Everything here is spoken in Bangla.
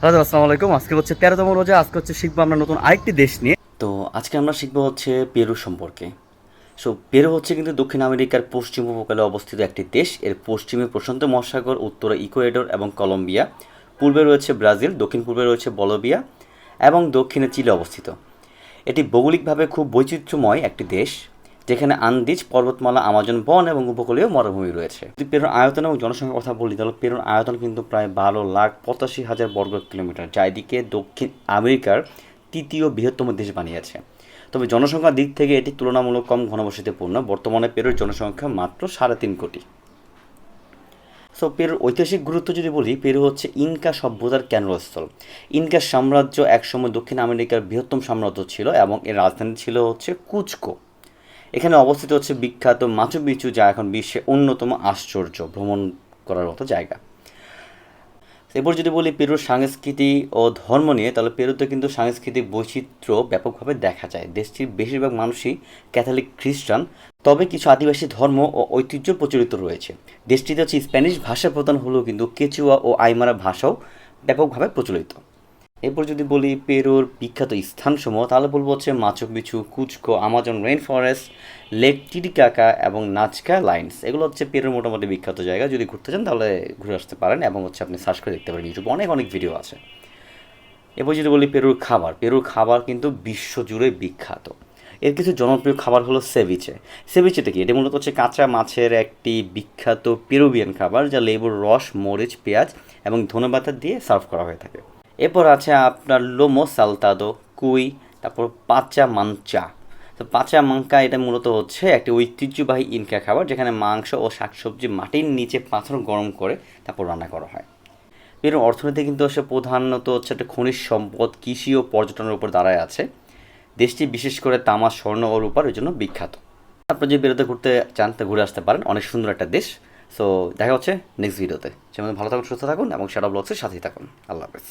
হ্যালো আসসালামু আলাইকুম। আজকে হচ্ছে তেরোতম রোজা, আজকে হচ্ছে শিখব আমরা নতুন আরেকটি দেশ নিয়ে। তো আজকে আমরা শিখব হচ্ছে পেরু সম্পর্কে। সো পেরু হচ্ছে কিন্তু দক্ষিণ আমেরিকার পশ্চিম উপকূলে অবস্থিত একটি দেশ। এর পশ্চিমে প্রশান্ত মহাসাগর, উত্তরে ইকুয়েডর এবং কলম্বিয়া। পূর্বে রয়েছে ব্রাজিল, দক্ষিণ পূর্বে রয়েছে বলবিয়া এবং দক্ষিণে চিলে অবস্থিত। এটি ভৌগোলিকভাবে খুব বৈচিত্র্যময় একটি দেশ। যেখানে আন্দিজ, পর্বতমালা, আমাজন, বন এবং উপকূলীয় মরুভূমি রয়েছে। যদি পেরুর আয়তন এবং জনসংখ্যার কথা বলি, তাহলে পেরুর আয়তন কিন্তু প্রায় বারো লাখ পঁচাশি হাজার বর্গ কিলোমিটার, যা এদিকে দক্ষিণ আমেরিকার তৃতীয় বৃহত্তম দেশ বানিয়েছে। তবে জনসংখ্যার দিক থেকে এটি তুলনামূলক কম ঘনবসতিপূর্ণ। বর্তমানে পেরুর জনসংখ্যা মাত্র সাড়ে তিন কোটি। সো পেরুর ঐতিহাসিক গুরুত্ব যদি বলি, পেরু হচ্ছে ইনকা সভ্যতার কেন্দ্রস্থল। ইনকা সাম্রাজ্য একসময় দক্ষিণ আমেরিকার বৃহত্তম সাম্রাজ্য ছিল এবং এর রাজধানী ছিল হচ্ছে কুচকো। এখানে অবস্থিত হচ্ছে বিখ্যাত মাচু পিচু, যা এখন বিশ্বের অন্যতম আশ্চর্য ভ্রমণ করার মতো জায়গা। এরপর যদি বলি পেরুর সংস্কৃতি ও ধর্ম নিয়ে, তাহলে পেরুতে কিন্তু সাংস্কৃতিক বৈচিত্র্য ব্যাপকভাবে দেখা যায়। দেশটির বেশিরভাগ মানুষই ক্যাথলিক খ্রিস্টান, তবে কিছু আদিবাসী ধর্ম ও ঐতিহ্য প্রচলিত রয়েছে। দেশটিতে হচ্ছে স্প্যানিশ ভাষা প্রধান হলেও কিন্তু কেচুয়া ও আইমারা ভাষাও ব্যাপকভাবে প্রচলিত। এরপর যদি বলি পেরুর বিখ্যাত স্থানসমূহ, তাহলে বলব হচ্ছে Machu Picchu Cusco, Amazon rainforest, lake Titicaca এবং নাচকা লাইন্স। এগুলো হচ্ছে পেরুর মোটামুটি বিখ্যাত জায়গা। যদি ঘুরতে চান তাহলে ঘুরে আসতে পারেন এবং হচ্ছে আপনি সার্চ করে দেখতে পারেন ইউটিউবে। অনেক অনেক ভিডিও আছে। এরপর যদি বলি পেরুর খাবার পেরুর খাবার কিন্তু বিশ্বজুড়ে বিখ্যাত। এর কিছু জনপ্রিয় খাবার হলো সেভিচে। সেভিচেটা কি? এটি মূলত হচ্ছে কাঁচা মাছের একটি বিখ্যাত পেরুবিয়ান খাবার, যা লেবুর রস, মরিচ, পেঁয়াজ এবং ধনেপাতা দিয়ে সার্ভ করা হয়ে থাকে। এরপর আছে আপনার লোমো সালতাদো, কুই, তারপর পাচা মাংচা। তো পাচা মাঙ্কা এটা মূলত হচ্ছে একটি ঐতিহ্যবাহী ইনকা খাবার যেখানে মাংস ও শাকসবজি মাটির নিচে পাথর গরম করে তারপর রান্না করা হয়। পেরুর অর্থনীতি কিন্তু হচ্ছে প্রধানত হচ্ছে একটা খনিজ সম্পদ, কৃষি ও পর্যটনের উপর দাঁড়ায় আছে। দেশটি বিশেষ করে তামা স্বর্ণ ও রূপার জন্য বিখ্যাত। আপনি যদি বেরোতে ঘুরতে চান তা ঘুরে আসতে পারেন, অনেক সুন্দর একটা দেশ। সো দেখা হচ্ছে নেক্সট ভিডিওতে যেমন ভালো থাকুন, সুস্থ থাকুন এবং শ্যাডো ব্লগসের সাথেই থাকুন। আল্লাহ হাফেজ।